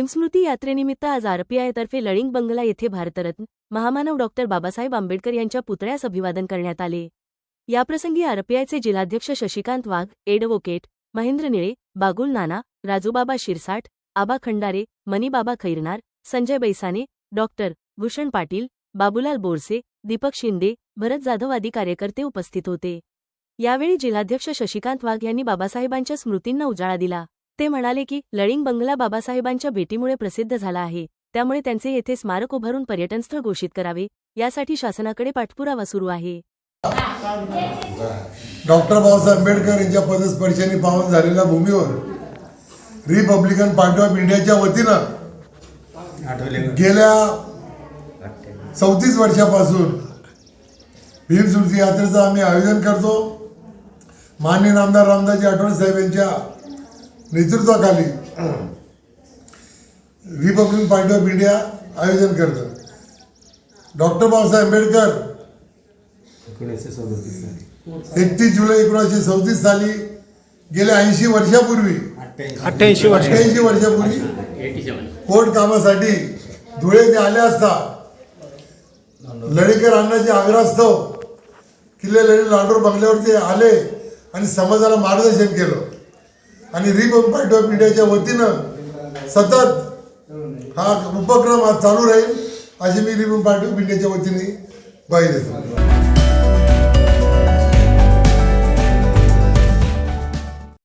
भीमस्मृती यात्रेनिमित्त आज आरपीआयतर्फे लळिंग बंगला येथे भारतरत्न महामानव डॉक्टर बाबासाहेब आंबेडकर यांच्या पुतळ्यास अभिवादन करण्यात आले. याप्रसंगी आरपीआयचे जिल्हाध्यक्ष शशिकांत वाघ एडव्होकेट महेंद्र निळे बागुल नाना राजूबाबा शिरसाट आबा खंडारे मनीबाबा खैरनार संजय बैसाने डॉक्टर भूषण पाटील बाबूलाल बोरसे दीपक शिंदे भरत जाधव आदी कार्यकर्ते उपस्थित होते. यावेळी जिल्हाध्यक्ष शशिकांत वाघ यांनी बाबासाहेबांच्या स्मृतींना उजाळा दिला. ते म्हणाले की लळिंग बंगला बाबासाहेबांच्या भेटीमुळे प्रसिद्ध झाला आहे. त्यामुळे त्यांचे येथे स्मारक उभारून पर्यटनस्थळ घोषित करावे. यासाठी शासनाकडे पाठपुरावा सुरू आहे. डॉक्टर बाबासाहेब आंबेडकर यांच्या पदस्पर्शाने पावन झालेल्या भूमीवर रिपब्लिकन पार्टी ऑफ इंडियाच्या वतीनं गेल्या चौतीस वर्षापासून भीमसुरती यात्रेचं आम्ही आयोजन करतो. माननीय नामदार रामदासजी आठवले साहेब यांच्या नेतृत्वाखाली रिपब्लिकन पार्टी ऑफ इंडिया आयोजन करतं. डॉक्टर बाबासाहेब आंबेडकर एकतीस जुलै एकोणीसशे चौतीस साली गेल्या ऐंशी वर्षापूर्वी अठ्ठ्याऐंशी वर्ष. अठ्ठ्याऐंशी वर्षापूर्वी कोर्ट कामासाठी धुळे ते आले असता लढेकर अण्णाचे आग्रहास्तव किल्ले लढे लाडोर बंगल्यावर ते आले आणि समाजाला मार्गदर्शन केलं. आणि रिपब्लिक पार्टी ऑफ इंडियाच्या वतीनं सतत हा उपक्रम आज चालू राहील. अशी मी रिपब्लिक पार्टी ऑफ इंडियाच्या वतीने ग्वाही देतो.